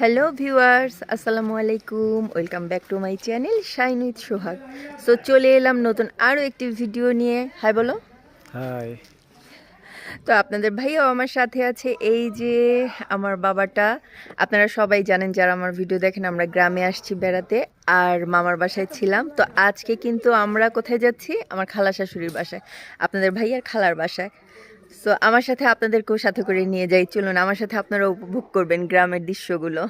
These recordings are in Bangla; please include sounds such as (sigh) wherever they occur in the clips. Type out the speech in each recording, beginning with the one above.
হ্যালো ভিউয়ার্স আসসালামু আলাইকুম welcome back to my channel Shine with Sohag so চলে এলাম নতুন আরও একটি ভিডিও নিয়ে। হাই বলো। হাই তো আপনাদের ভাইও আমার সাথে আছে। এই যে আমার বাবাটা আপনারা সবাই জানেন যারা আমার ভিডিও দেখেন আমরা গ্রামে আসছি বেড়াতে আর মামার বাসায় ছিলাম। তো আজকে কিন্তু আমরা কোথায় যাচ্ছি? আমার খালা শাশুড়ির বাসায়। আপনাদের ভাই আর খালার বাসায়। সো আমার সাথে আপনাদেরকেও সাথে করে নিয়ে যাই। চলুন আমার সাথে আপনারা উপভোগ করবেন গ্রামের দৃশ্যগুলো।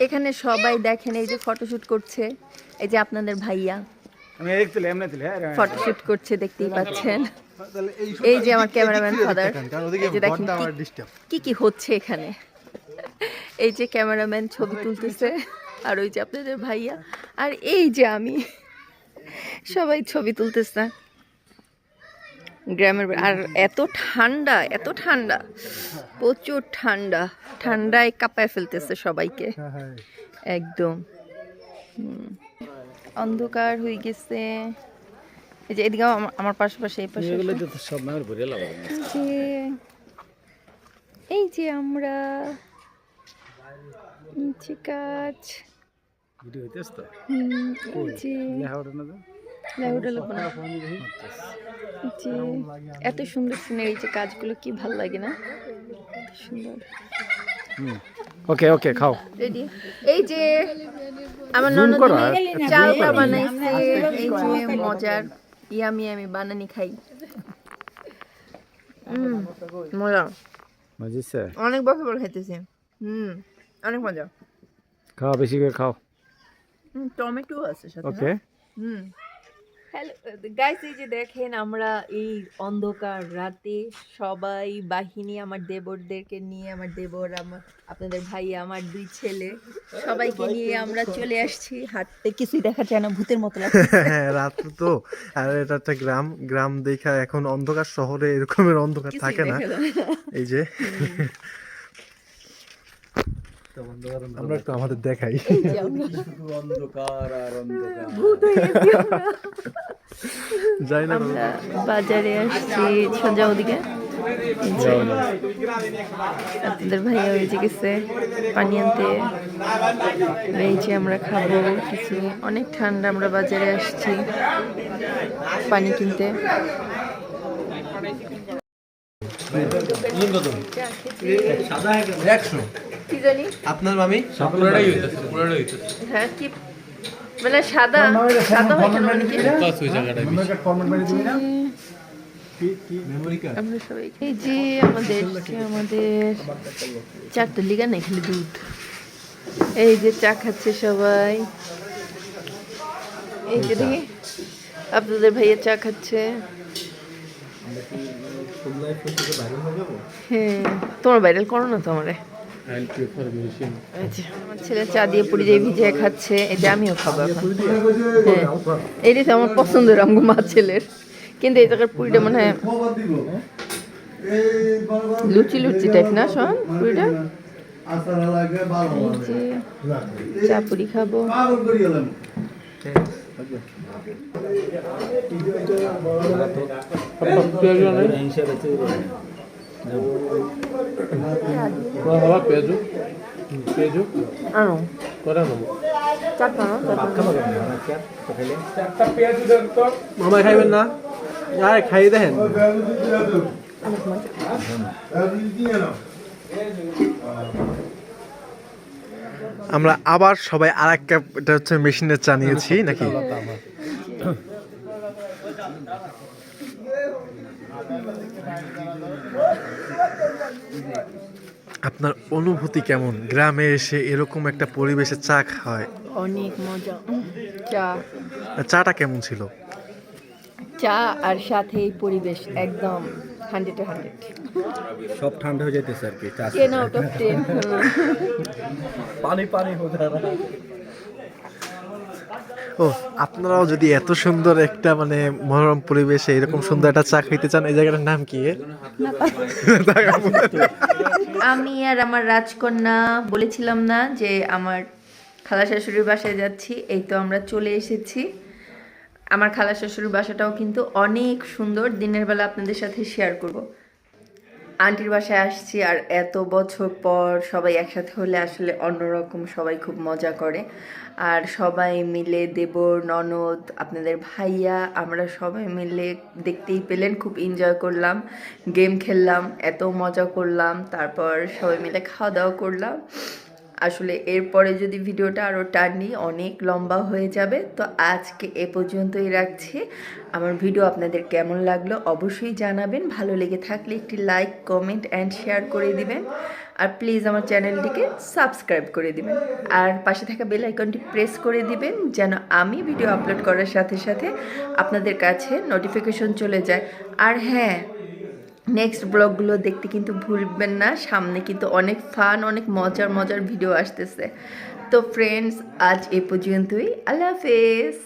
এখানে সবাই দেখেন এই যে ফটোশুট করছে এই যে আপনাদের ভাইয়া। তুলে হ্যাঁ ফটোশুট করছে দেখতেই পাচ্ছেন। এই যে আমার ক্যামেরাম্যান ফাদার এই যে দেখেন কি- কি কি হচ্ছে এখানে। এই যে ক্যামেরাম্যান ছবি তুলতেছে আর ওই যে আপনাদের ভাইয়া। আর এই যে আমি সবাই ছবি তুলতেছে। গ্রামের আর এত ঠান্ডা এত ঠান্ডা প্রচুর ঠান্ডা ঠান্ডায় কাঁপায় ফেলতেছে সবাইকে। একদম। অন্ধকার হয়ে গেছে। এই যে এদিকে আমার- পাশাপাশি এই পাশে এই যে আমরা নিচে কাজ। ভিডিও হইতেছ তো? হুম, এই যে লেখা ওঠে না তো লাউডা লোক না। এই যে এত সুন্দর কাজগুলো কি ভালো লাগে না? এত সুন্দর। ওকে ওকে খাও। রেডি এই যে আমার করো, ননদিনী চালটা বানাইছে এই যে মজার ইয়ামি আমি বানানি খাই। হুম মজা। মজিছে। অনেক বছর পর খাইতেছি। হুম অনেক মজা। খাও বেশি করে খাও। হুম, টমেটো আছে সাথে ওকে। হ্যাঁ? হুম। হ্যালো গাইস এই যে দেখেন আমরা এই অন্ধকার রাতে সবাই বাহিনী আমার দেবরদেরকে নিয়ে আমার দেবর আমার আপনাদের ভাই আমার দুই ছেলে সবাইকে নিয়ে আমরা চলে আসছি। হাঁটতে কিছুই দেখা যায় না ভূতের মতো (laughs) হ্যাঁ রাত্র তো আর এটা একটা গ্রাম গ্রাম দেখা এখন অন্ধকার শহরে এরকমের অন্ধকার থাকে না। এই যে আমরা একটু আমাদের দেখাই অন্ধকার আর হয়ে। যাই না আমরা বাজারে আসছি সন্ধ্যা ওদিকে আপনাদের ভাইয়া হয়ে গেছে পানি আনতে এই যে আমরা খাব কিছু অনেক ঠান্ডা আমরা বাজারে আসছি পানি কিনতে একশো কি জানি? আপনার মামি? হ্যাঁ কি? মানে সাদা সাদা হয় কেন? মানে কি? আমরা সবাই এই যে আমাদের আমাদের চারটা লিগা নেই খালি দুধ। এই যে চা খাচ্ছে সবাই। এই যে দেখি আপনাদের ভাইয়া চা খাচ্ছে। হ্যাঁ তোমার ভাইরাল করো না তো আমারে। এই যে, আমার ছেলে চা দিয়ে পুরি দিয়ে ভিজিয়ে খাচ্ছে যে আমিও খাব হ্যাঁ এইটাই তো আমার পছন্দের আমগো মা ছেলের। কিন্তু এই জায়গার পুরিটা মনে হয় লুচি লুচি টাইপ না শোন পুরিটা? চা পুরি খাব। নেব চারটা না চারটা মামা খাইবেন না? আরে খাই দেখেন। আমরা আবার সবাই আর এক কাপ এটা হচ্ছে মেশিনের চা নিয়েছি নাকি? আপনার অনুভূতি কেমন? গ্রামে এসে এরকম একটা পরিবেশে চা খায়। অনেক মজা। চা। চাটা কেমন ছিল? চা আর সাথে এই পরিবেশ একদম হান্ড্রেড হান্ড্রেড সব ঠান্ডা হয়ে যাইতেছে আর কি টেন পানি পানি হয়ে ও আপনারাও যদি এত সুন্দর একটা মানে মনোরম পরিবেশে এরকম সুন্দর একটা চা খাইতে চান, এই জায়গাটার নাম কি? আমি আর আমার রাজকন্যা বলেছিলাম না যে আমার খালা শাশুড়ির বাসায় যাচ্ছি, এই তো আমরা চলে এসেছি। আমার খালা শাশুড়ির বাসাটাও কিন্তু অনেক সুন্দর, দিনের বেলা আপনাদের সাথে শেয়ার করব। আন্টির বাসায় আসছি আর এত বছর পর সবাই একসাথে হলে আসলে অন্যরকম সবাই খুব মজা করে। আর সবাই মিলে দেবর, ননদ, আপনাদের ভাইয়া, আমরা সবাই মিলে দেখতেই পেলেন, খুব এনজয় করলাম গেম খেললাম, এত মজা করলাম, তারপর সবাই মিলে খাওয়া দাওয়া করলাম। আসলে এরপরে যদি ভিডিওটা আরও টানি, অনেক লম্বা হয়ে যাবে। তো আজকে এ পর্যন্তই রাখছি। আমার ভিডিও আপনাদের কেমন লাগল অবশ্যই জানাবেন। ভালো লেগে থাকলে একটি লাইক, কমেন্ট অ্যান্ড শেয়ার করে দিবেন। আর প্লিজ আমার চ্যানেলটিকে সাবস্ক্রাইব করে দিবেন। আর পাশে থাকা বেল আইকনটি প্রেস করে দিবেন যেন আমি ভিডিও আপলোড করার সাথে সাথে আপনাদের কাছে নোটিফিকেশন চলে যায়। আর হ্যাঁ নেক্সট ব্লগগুলো দেখতে কিন্তু ভুলবেন না। সামনে কিন্তু অনেক ফান অনেক মজার মজার ভিডিও আসতেছে। তো ফ্রেন্ডস আজ এ পর্যন্তই। আল্লাহ হাফেজ।